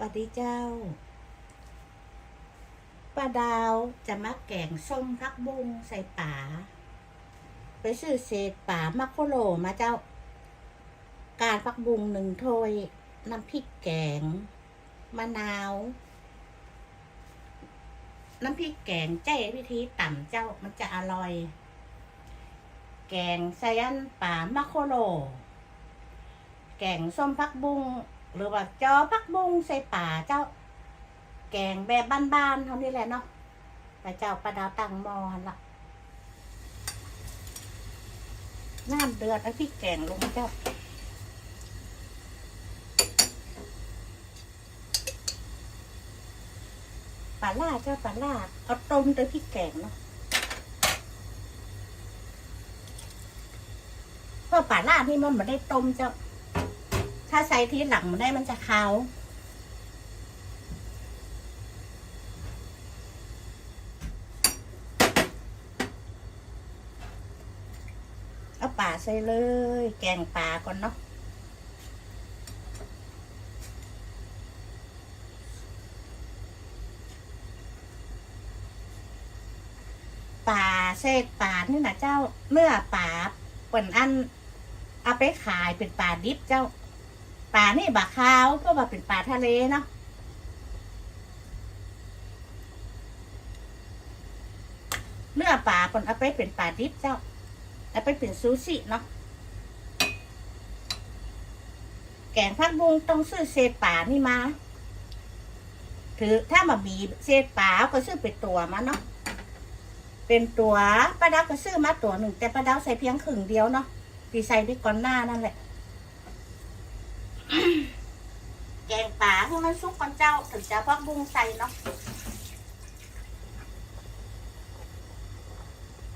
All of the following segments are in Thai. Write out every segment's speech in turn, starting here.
สวัสดีเจ้าป้าดาวจะมาแกงส้มพักบุ้งใส่ป่า ไปซื้อเศษป่ามักโคโลมาเจ้า การพักบุ้งหนึ่งถ้วยน้ำพริกแกง มะนาว น้ำพริกแกงใจวิธีต่ำเจ้ามันจะอร่อย แกงไซยันป่ามักโคโล แกงส้มพักบุ้ง หรือว่าจอพักบุ้งใส่ป่าเจ้า แกงแบบบ้านๆเท่านี้แหละเนาะแต่เจ้าประดาวตังมอนละน้ำเดือดเอาพริกแกงลงเจ้าปลาล่าเจ้าปลาล่าเอาต้มด้วยพริกแกงเนาะเพราะปลาล่านี่มันไม่ได้ต้มเจ้า ถ้าใส่ที่หลังมันได้มันจะคาวเอาป่าใส่เลย แกงป่าก่อนเนาะป่าเศษป่านี่นะเจ้าเนื้อป่าเปิ่นอัน เอาไปขายเป็นป่าดิบเจ้า ป่านี่บาขาวเพราะว่าเป็นป่าทะเลเนาะเนื้อป่าคนเอาไปเป็นป่าดิบเจ้าเอาไปเป็นซูชิเนาะแกงพักบุงต้องซื้อเศษป่านี่มา ถือถ้ามาบีเศษป่าก็ซื้อเป็นตัวมาเนาะเป็นตัวป้าดาวก็ซื้อมาตัวหนึ่ง แต่ป้าดาวใส่เพียงครึ่งเดียวเนาะที่ใส่ไปก่อนหน้านั่นแหละ แกงป่าให้มันสุกก่อนเจ้าถึงจะพักบุ้งใส่เนาะ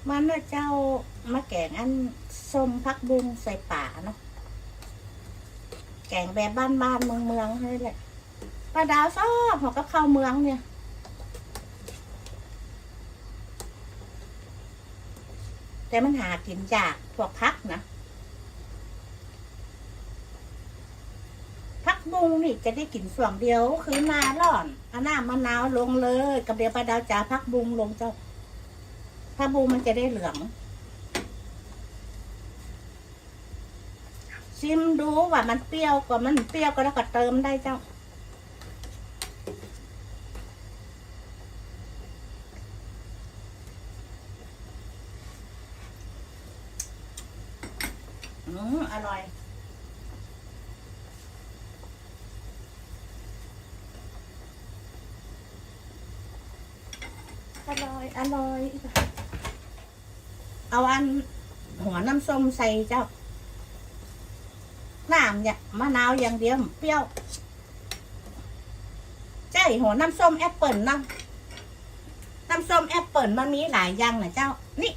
มันน่ะเจ้ามาแกงอันส้มพักบุ้งใส่ป่าเนาะแกงแบบบ้านๆเมืองเมืองๆนี่แหละป้าดาวชอบหัวกับข้าวเมืองเนี่ยแต่มันหากินยากพวกพักนะ พักบุงนี่จะได้กินส่วนเดียว คือหนาร้อนเอาหน้ามะนาวลงเลยกับเดียวปลาดาวจ่าพักบุงลงเจ้าพักบุงมันจะได้เหลืองชิมดูว่ามันเปรี้ยวกว่ามันเปรี้ยวก็แล้วก็เติมได้เจ้า อืมอร่อย อร่อยอร่อยเอาอันหัวน้ำส้มใส่เจ้าน้ำเนี่ยมะนาวอย่างเดียวเปรี้ยวใช่หัวน้ำส้มแอปเปิลนะน้ำส้มแอปเปิลมันมีหลายอย่างนะเจ้า นี่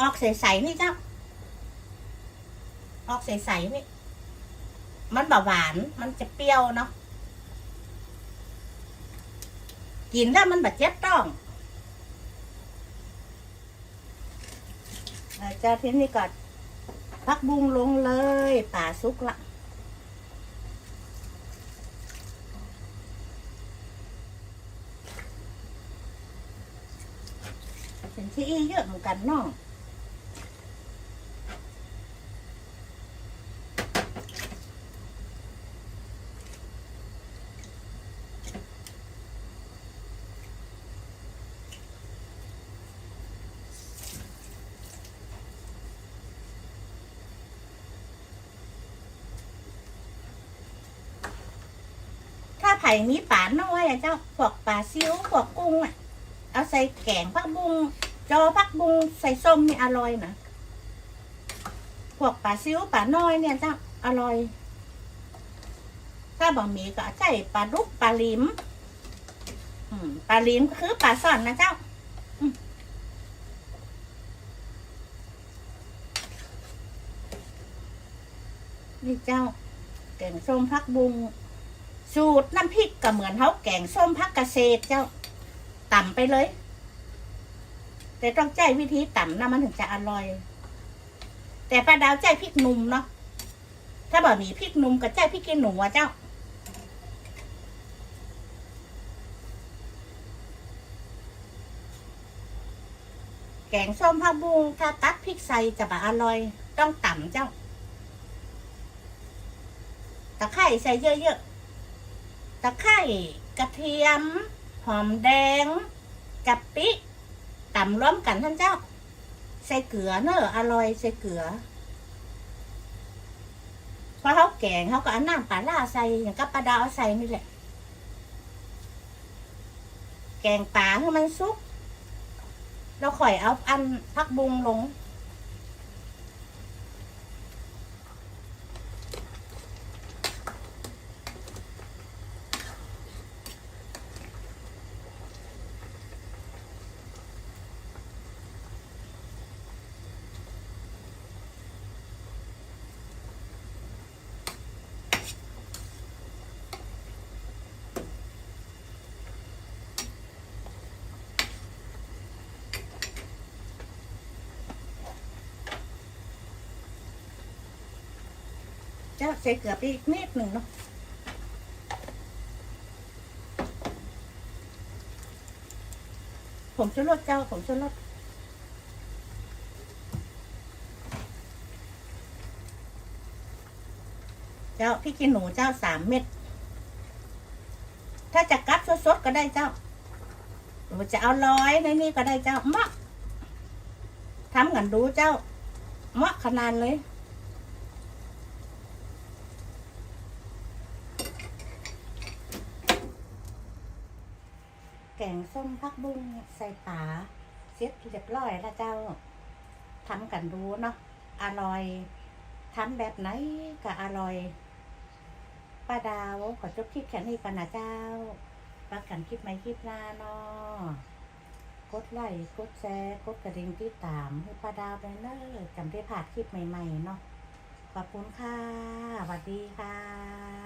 ออกใสๆนี่เจ้า ออกใสๆนี่มันแบบหวานมันจะเปรี้ยวเนาะกินแล้วมันแบบเจ็บต้อง อาจารย์ทีนี้ก่อนพักบุ้งลงเลยป่าซุกละเป็นที่เยอะเหมือนกันเน้อง ไผ่มีป่าน้อยอะเจ้าพวกป่าซิวพวกกุ้งอะเอาใส่แกงผักบุงจอผักบุงใส่ส้มนี่อร่อยนะพวกป่าซิวป่าน้อยเนี่ยเจ้าอร่อย ถ้าบะหมี่ก็ใส่ปลาดุกปลาลิมอืมปลาลิมคือปลาซ่อนนะเจ้าอนี่เจ้าแกงส้มผักบุง สูตรน้ำพริกก็เหมือนเขาแกงส้มพักเกษตรเจ้าต่ำไปเลย แต่ต้องใจวิธีต่ำนะมันถึงจะอร่อย แต่ป้าดาวใจพริกนุ่มเนาะถ้าบอกมีพริกนุ่มก็บใจพริกกินหนูอเจ้าแกงส้มผักบุ้งถ้าตัดพริกใส่จะบะอร่อย ต้องต่ำเจ้าตะไคร้ใส่เยอะ ตะไคร่กระเทียม หอมแดงกะปิต่ำร่วมกันท่านเจ้า ใส่เกลือเนอะอร่อยใส่เกลือพอเขาแกงเขาก็เอาน้ำปลาล่าใส่อย่างกับปลาดาวใส่นี่แหละ แกงป่าให้มันสุก เราข่อยเอาอันพักบุงลง จ้าใส่เกลือไปอีกนิดหนึ่งเนาะผมชูรสเจ้าผมชูรสเจ้าพี่กินหนูเจ้าสามเม็ด ถ้าจะกัดสดๆก็ได้เจ้าหรือจะเอาร้อยในนี่ก็ได้เจ้ามะทำกันดูเจ้ามะขนาดเลย แกงส้มผักบุ้งใส่ปลาเสร็จเรียบร้อยแล้วเจ้าทำกันดูเนาะอร่อยทำแบบไหนก็อร่อยป้าดาวขอจบคลิปแค่นี้ก่อนนะเจ้าปักกันคลิปไหมคลิปหน้าเนาะกดไลค์กดแชร์กดกระดิ่งที่ตามให้ป้าดาวไปเนอะจำได้ผ่านคลิปใหม่ ๆ เนาะขอบคุณค่ะสวัสดีค่ะ